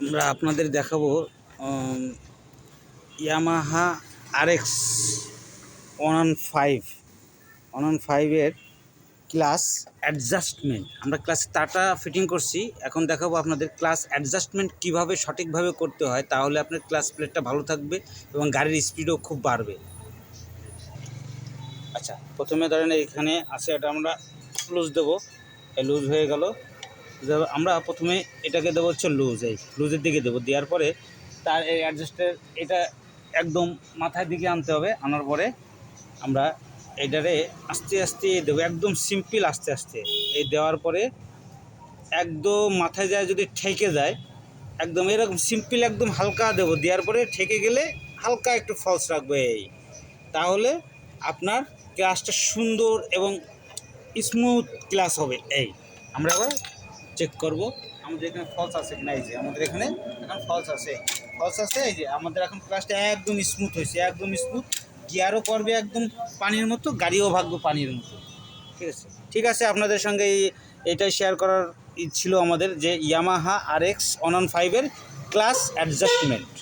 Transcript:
আমরা আপনাদের দেখাবো Yamaha RX one five one ফাইভের ক্লাস অ্যাডজাস্টমেন্ট আমরা ক্লাস তারটা ফিটিং করছি, এখন দেখাবো আপনাদের ক্লাস অ্যাডজাস্টমেন্ট কীভাবে সঠিকভাবে করতে হয়, তাহলে আপনার ক্লাস প্লেটটা ভালো থাকবে এবং গাড়ির স্পিডও খুব বাড়বে। আচ্ছা প্রথমে ধরেন এখানে আছে, এটা আমরা লুজ দেবো। লুজ হয়ে গেল। আমরা প্রথমে এটাকে দেবো হচ্ছে লুজ, এই লুজের দিকে দেবো। দেওয়ার পরে তার এই অ্যাডজাস্টের এটা একদম মাথার দিকে আনতে হবে, আনার পরে আমরা এটারে আস্তে আস্তে দেবো, একদম সিম্পল আস্তে আস্তে। এই দেওয়ার পরে একদম মাথায় যায় যদি ঠেকে যায়, একদম এরকম সিম্পল একদম হালকা দেবো। দেওয়ার পরে ঠেকে গেলে হালকা একটু ফলস রাখবে, এই। তাহলে আপনার ক্লাসটা সুন্দর এবং স্মুথ ক্লাস হবে, এই। আমরা এবার চেক করব, আমাদের এখানে ফলস আছে কিনা এই যে, আমাদের এখানে এখন ফলস আছে। ফলস আছে, এই যে, আমাদের এখন ক্লাসটা একদম স্মুথ হয়েছে, একদম স্মুথ গিয়ারও করবে একদম পানির মতো, গাড়িও ভাগবে পানির মতো। ঠিক আছে? ঠিক আছে, আপনাদের সঙ্গে এটাই শেয়ার করার ছিল আমাদের যে ইয়ামাহা আর এক্স ওয়ান ফাইভের ক্লাস অ্যাডজাস্টমেন্ট